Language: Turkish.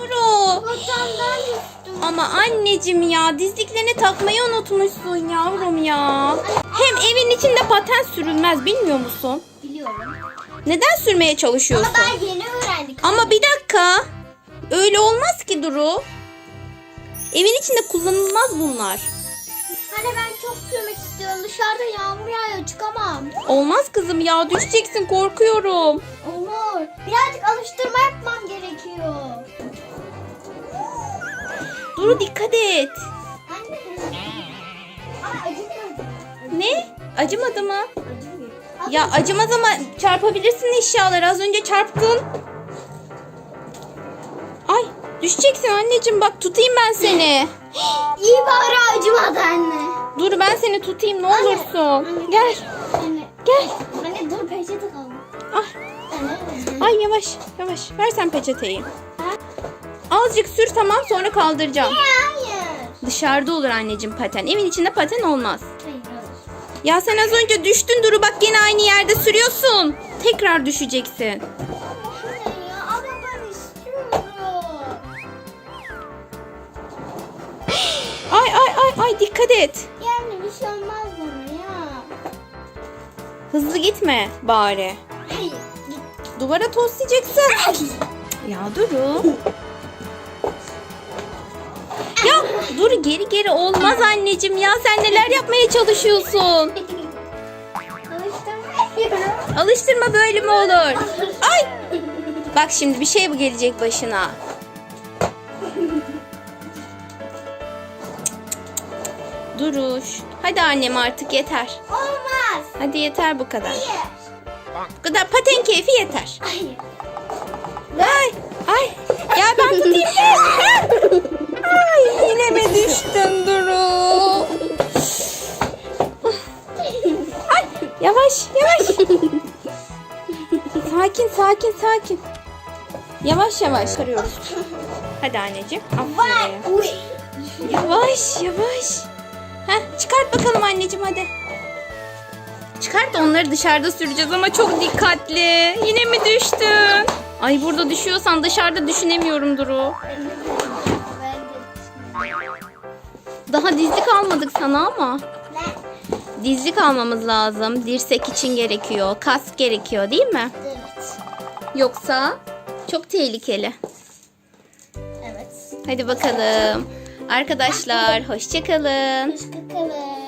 Duru. Kocamdan düştüm. Ama anneciğim ya dizliklerini takmayı unutmuşsun yavrum ya. Hem evin içinde paten sürülmez bilmiyor musun? Biliyorum. Neden sürmeye Ama çalışıyorsun? daha yeni öğrendik. Ama bir dakika. Öyle olmaz ki Duru. Evin içinde kullanılmaz bunlar. Hani ben çok sürmek istiyorum. Dışarıda yağmur yağıyor çıkamam. Olmaz kızım ya düşeceksin korkuyorum. Olur. Birazcık alıştırma yapmam gerekiyor. Duru dikkat et. Ne? Acımadı mı? Ya acımaz ama çarpabilirsin eşyaları. Az önce çarptın. Ay düşeceksin anneciğim bak tutayım ben seni. İyi bari acımadı anne. Dur ben seni tutayım ne olursun. Anne. Gel Anne. gel. Anne dur peçete kaldı. Ah. Ay yavaş yavaş ver sen peçeteyi. Azıcık sür tamam sonra kaldıracağım. Hayır. Dışarıda olur anneciğim paten. Evin içinde paten olmaz. Hayır. Ya sen az önce düştün Duru bak yine aynı yerde sürüyorsun. Tekrar düşeceksin. Ne ya? Ama ben istiyorum. Ay ay ay ay dikkat et. Yani bir şey olmaz bana ya. Hızlı gitme bari. Hayır. Duvara toslayacaksın. Ya Duru. Ya Duru geri geri olmaz anneciğim ya. Sen neler yapmaya çalışıyorsun? Alıştırma Alıştırma böyle mi olur? Ay! Bak şimdi bir şey mi gelecek başına? Duruş. Hadi annem artık yeter. Olmaz. Hadi yeter bu kadar. Hayır. Bu kadar paten keyfi yeter. Hayır. Ay, ay. Ya ben tutayım. yavaş yavaş. sakin sakin sakin. Yavaş yavaş karıyoruz. Hadi anneciğim. Aferin. Yavaş yavaş. Heh, çıkart bakalım anneciğim hadi. Çıkart onları dışarıda süreceğiz ama çok dikkatli. Yine mi düştün? Ay burada düşüyorsan dışarıda düşünemiyorum Duru. Daha dizlik almadık sana ama. Dizlik almamız lazım. Dirsek için gerekiyor. Kask gerekiyor değil mi? Evet. Yoksa çok tehlikeli. Evet. Hadi bakalım. Arkadaşlar hoşçakalın. Hoşçakalın.